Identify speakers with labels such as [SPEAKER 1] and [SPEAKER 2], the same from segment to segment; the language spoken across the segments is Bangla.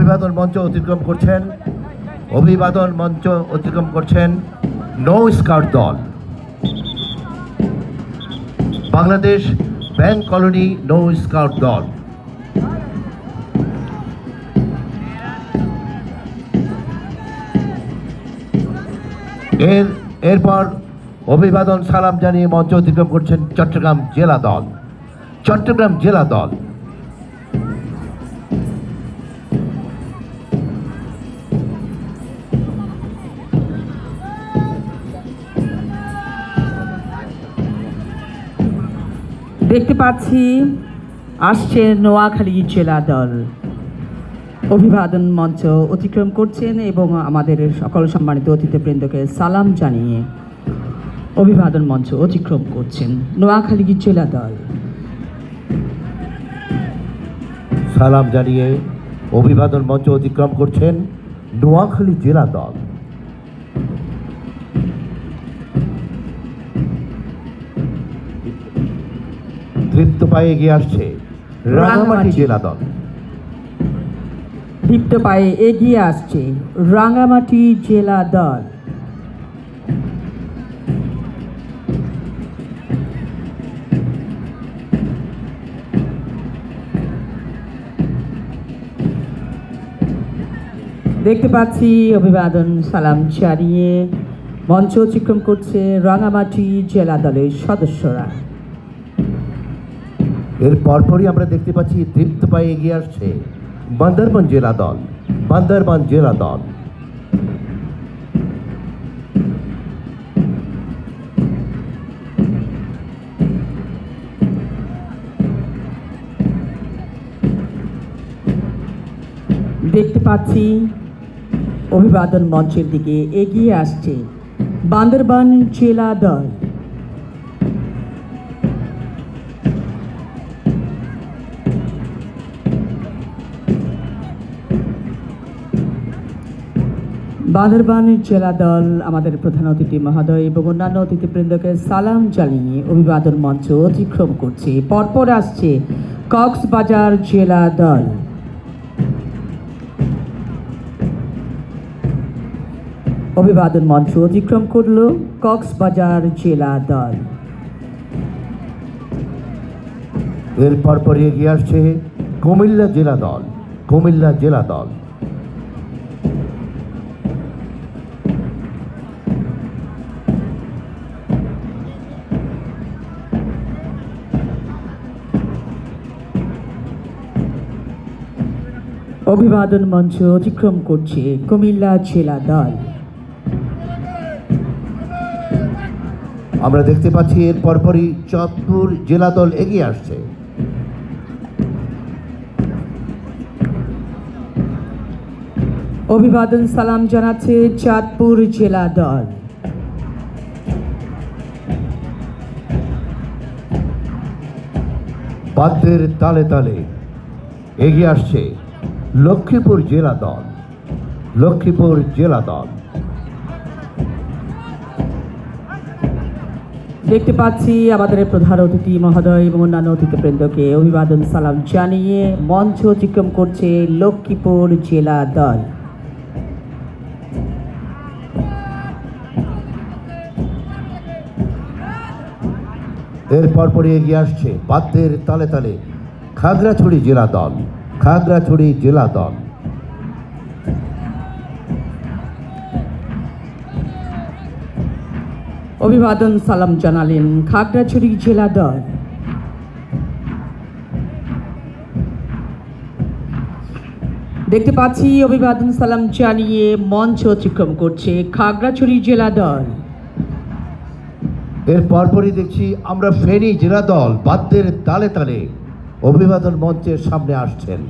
[SPEAKER 1] অভিবাদন মঞ্চ অতিক্রম করছেন, অভিবাদন মঞ্চ অতিক্রম করছেন নৌ স্কাউট দল। বাংলাদেশ ব্যাংক কলোনি নৌ স্কাউট দল। এর, এরপর অভিবাদন সালাম জানিয়ে মঞ্চ অতিক্রম করছেন চট্টগ্রাম জেলা দল। চট্টগ্রাম জেলা দল।
[SPEAKER 2] দেখতে পাচ্ছি, আসছে নোয়াখালী জেলা দল। অভিবাদন মঞ্চ অতিক্রম করছেন এবং আমাদের সকল সম্মানিত অতিথিবৃন্দকে সালাম জানিয়ে অভিবাদন মঞ্চ অতিক্রম করছেন নোয়াখালী জেলা দল।
[SPEAKER 1] সালাম জানিয়ে অভিবাদন মঞ্চ অতিক্রম করছেন নোয়াখালী জেলা দল। তৃপ্ত পায়ে এগিয়ে আসছে রাঙামাটি। জেলা দল
[SPEAKER 2] দীপ্ত পায়ে এগিয়ে আসছে রাঙামাটি জেলা দল দেখতে পাচ্ছি অভিবাদন সালাম জানিয়ে মঞ্চ অতিক্রম করছে রাঙামাটি জেলা দলের সদস্যরা।
[SPEAKER 1] এর পরপরই আমরা দেখতে পাচ্ছি তৃপ্ত পায়ে এগিয়ে আসছে বান্দরবান জেলা দল, বান্দরবান জেলা দল।
[SPEAKER 2] দেখতে পাচ্ছি অভিবাদন মঞ্চের দিকে এগিয়ে আসছে বান্দরবান জেলা দল। বান্দরবান জেলা দল, আমাদের প্রধান অতিথি মহোদয় এবং অন্যান্য অতিথিবৃন্দকে সালাম জানিয়ে অভিবাদন মঞ্চ অতিক্রম করছে। পরপর আসছে কক্সবাজার জেলা দল। অভিবাদন মঞ্চ অতিক্রম করল কক্সবাজার জেলা দল।
[SPEAKER 1] এর পরপরই এগিয়ে আসছে কুমিল্লা জেলা দল, কুমিল্লা জেলা দল।
[SPEAKER 2] অভিবাদন মঞ্চ অতিক্রম করছে কুমিল্লা জেলা দল।
[SPEAKER 1] আমরা দেখতে পাচ্ছি এর পরপরই চাঁদপুর জেলা দল এগিয়ে আসছে।
[SPEAKER 2] অভিবাদন সালাম জানাচ্ছে চাঁদপুর জেলা দল।
[SPEAKER 1] বাদ্যের তালে তালে এগিয়ে আসছে লক্ষ্মীপুর জেলা দল। লক্ষ্মীপুর জেলা দল।
[SPEAKER 2] দেখতে পাচ্ছি আমাদের প্রধান অতিথি মহোদয় এবং অন্যান্য অতিথি অতিথিবৃন্দকে অভিবাদন সালাম জানিয়ে মঞ্চ অতিক্রম করছে লক্ষ্মীপুর জেলা দল।
[SPEAKER 1] এর পরপরই এগিয়ে আসছে বাদ্যের তালে তালে খাগড়াছড়ি জেলা দল। খাগড়াছড়ি জেলা দল।
[SPEAKER 2] অভিবাদন সালাম জানালেন খাগড়াছড়ি জেলা দল। দেখতে পাচ্ছি অভিবাদন সালাম জানিয়ে মঞ্চ অতিক্রম করছে খাগড়াছড়ি জেলা দল।
[SPEAKER 1] এর পরপরই দেখছি আমরা ফেনী জেলা দল বাদ্যের তালে তালে। অভিবাদন মঞ্চের সামনে আসছেন।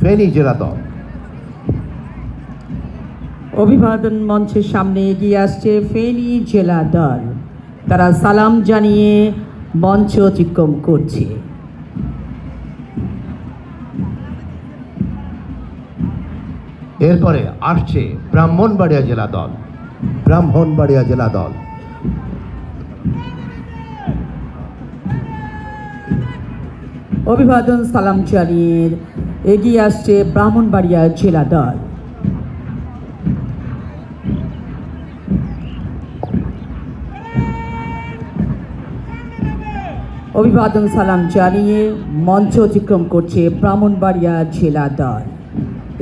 [SPEAKER 1] ফেনী জেলা দল।
[SPEAKER 2] অভিবাদন মঞ্চের সামনে এগিয়ে আসছে ফেনী জেলা দল। তারা সালাম জানিয়ে মঞ্চ অতিক্রম করছে।
[SPEAKER 1] এরপরে আসছে ব্রাহ্মণবাড়িয়া জেলা দল। ব্রাহ্মণবাড়িয়া জেলা দল।
[SPEAKER 2] অভিবাদন সালাম জানিয়ে এগিয়ে আসছে ব্রাহ্মণবাড়িয়া জেলা দল। অভিবাদন সালাম জানিয়ে মঞ্চ অতিক্রম করছে ব্রাহ্মণবাড়িয়া জেলা দল।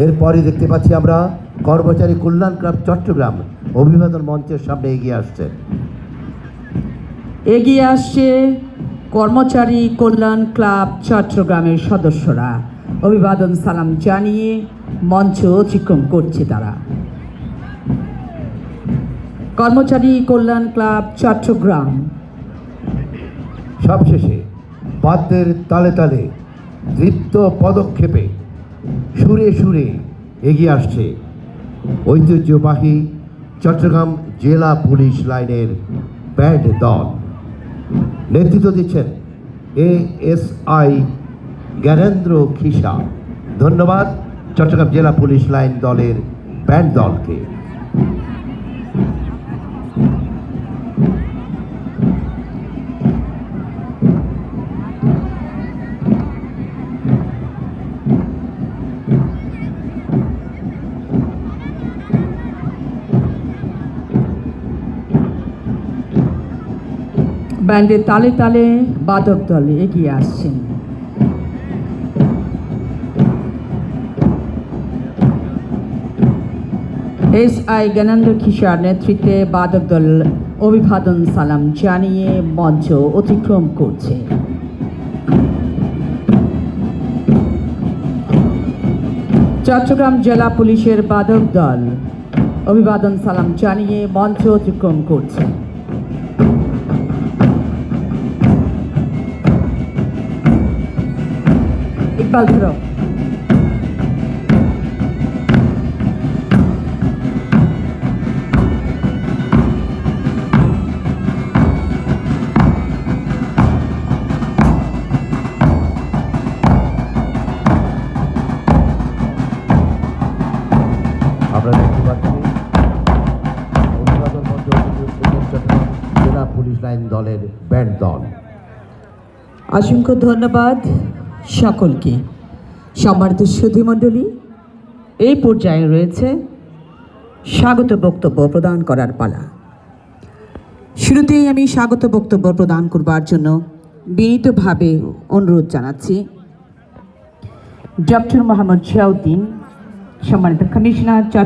[SPEAKER 1] এরপরে দেখতে পাচ্ছি আমরা কর্মচারী কল্যাণ ক্লাব চট্টগ্রাম। অভিবাদন মঞ্চের সামনে এগিয়ে আসছে।
[SPEAKER 2] এগিয়ে আসছে কর্মচারী কল্যাণ ক্লাব চট্টগ্রামের সদস্যরা। অভিবাদন সালাম জানিয়ে মঞ্চ অতিক্রম করছে তারা। কর্মচারী কল্যাণ ক্লাব চট্টগ্রাম।
[SPEAKER 1] সবশেষে বাদ্যের তালে তালে দৃপ্ত পদক্ষেপে সুরে সুরে এগিয়ে আসছে ঐতিহ্যবাহী চট্টগ্রাম জেলা পুলিশ লাইনের ব্যান্ড দল। নেতৃত্ব দিচ্ছেন A S I Gyanendra Khisa ধন্যবাদ, চট্টগ্রাম জেলা পুলিশ লাইন দলের ব্যান্ড দলকে।
[SPEAKER 2] ব্যান্ডের তালে তালে বাদক দল এগিয়ে আসছেন। এস আই জ্ঞানেন্দ্র কিশোর নেতৃত্বে বাদক দল অভিবাদন সালাম জানিয়ে মঞ্চ অতিক্রম করছে। চট্টগ্রাম জেলা পুলিশের বাদক দল অভিবাদন সালাম জানিয়ে মঞ্চ অতিক্রম করছে। ধরো
[SPEAKER 1] আমরা দেখতে পাচ্ছি জেলা পুলিশ লাইন দলের ব্যান্ড দল।
[SPEAKER 2] অসংখ্য ধন্যবাদ। সকলকে। সম্মানিত সুধীমণ্ডলী, এই পর্যায়ে রয়েছে স্বাগত বক্তব্য প্রদান করার পালা। শুরুতেই আমি স্বাগত বক্তব্য প্রদান করবার জন্য বিনীতভাবে অনুরোধ জানাচ্ছি। ডক্টর মোহাম্মদ জিয়াউদ্দিন, সম্মানিত কমিশনার